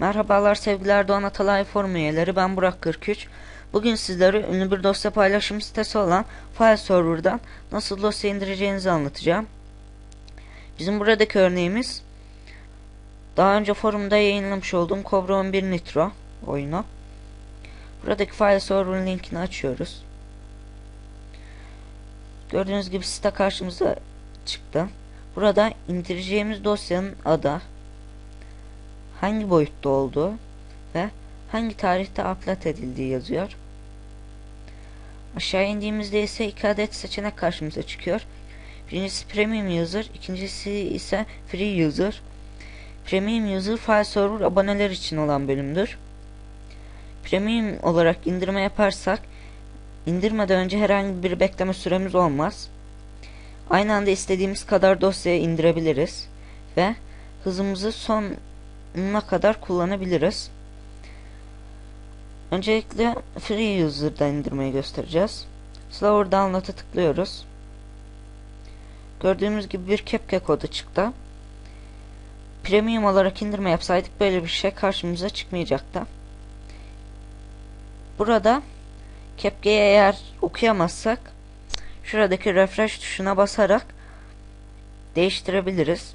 Merhabalar sevgiler Doğan Atalay Forum üyeleri ben Burak 43. Bugün sizlere ünlü bir dosya paylaşım sitesi olan File Server'dan nasıl dosya indireceğinizi anlatacağım. Bizim buradaki örneğimiz daha önce forumda yayınlamış olduğum Cobra 11 Nitro oyunu. Buradaki File Server linkini açıyoruz. Gördüğünüz gibi site karşımıza çıktı. Burada indireceğimiz dosyanın adı, hangi boyutta olduğu ve hangi tarihte upload edildiği yazıyor. Aşağı indiğimizde ise iki adet seçenek karşımıza çıkıyor. Birincisi Premium User, ikincisi ise Free User. Premium User file server aboneler için olan bölümdür. Premium olarak indirme yaparsak indirmeden önce herhangi bir bekleme süremiz olmaz. Aynı anda istediğimiz kadar dosyayı indirebiliriz ve hızımızı sonuna kadar kullanabiliriz. Öncelikle Free User'da indirmeyi göstereceğiz. Slower Download'a tıklıyoruz. Gördüğümüz gibi bir kepke kodu çıktı. Premium olarak indirme yapsaydık böyle bir şey karşımıza çıkmayacaktı. Burada kepkeyi eğer okuyamazsak şuradaki refresh tuşuna basarak değiştirebiliriz.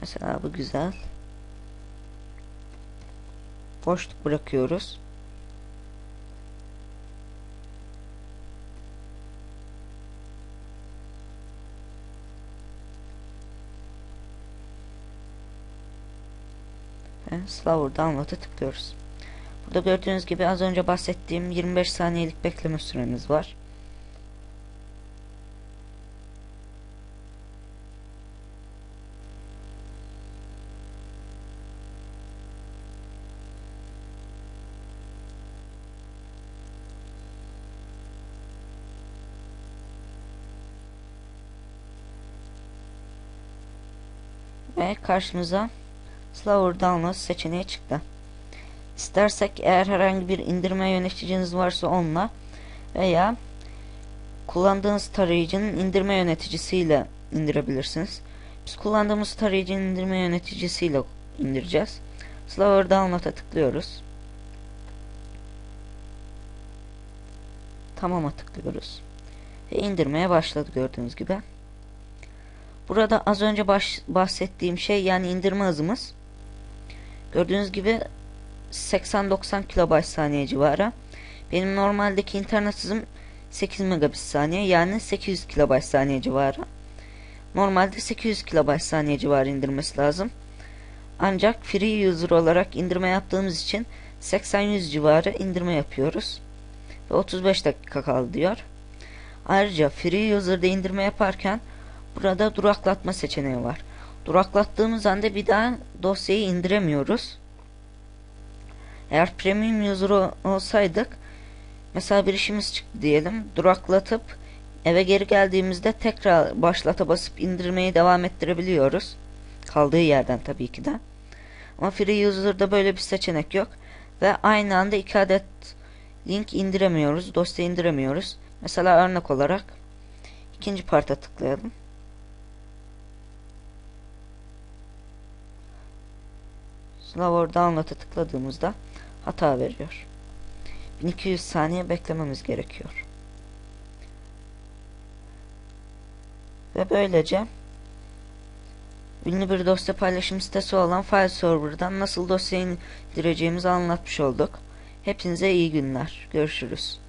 Mesela bu güzel. Boşluk bırakıyoruz. Slower Download'a tıklıyoruz. Burada gördüğünüz gibi az önce bahsettiğim 25 saniyelik bekleme süremiz var. Ve karşımıza Slower Download seçeneği çıktı. İstersek eğer herhangi bir indirme yöneticiniz varsa onunla veya kullandığınız tarayıcının indirme yöneticisiyle indirebilirsiniz. Biz kullandığımız tarayıcının indirme yöneticisiyle indireceğiz. Slower Download'a tıklıyoruz. Tamam'a tıklıyoruz. Ve indirmeye başladı gördüğünüz gibi. Burada az önce baş, bahsettiğim şey yani indirme hızımız. Gördüğünüz gibi 80-90 kilobayt saniye civarı. Benim normaldeki internet hızım 8 megabit saniye yani 800 kilobayt saniye civarı. Normalde 800 kilobayt saniye civarı indirmesi lazım. Ancak free user olarak indirme yaptığımız için 80-100 civarı indirme yapıyoruz. Ve 35 dakika kaldı diyor. Ayrıca free user'da indirme yaparken burada duraklatma seçeneği var. Duraklattığımız anda bir daha dosyayı indiremiyoruz. Eğer premium user olsaydık mesela bir işimiz çıktı diyelim duraklatıp eve geri geldiğimizde tekrar başlata basıp indirmeyi devam ettirebiliyoruz. Kaldığı yerden tabii ki de. Ama free user'da böyle bir seçenek yok ve aynı anda iki adet link indiremiyoruz, dosya indiremiyoruz. Mesela örnek olarak ikinci parta tıklayalım. Slower Download'a tıkladığımızda hata veriyor. 1200 saniye beklememiz gerekiyor. Ve böylece ünlü bir dosya paylaşım sitesi olan File Server'dan nasıl dosya indireceğimizi anlatmış olduk. Hepinize iyi günler. Görüşürüz.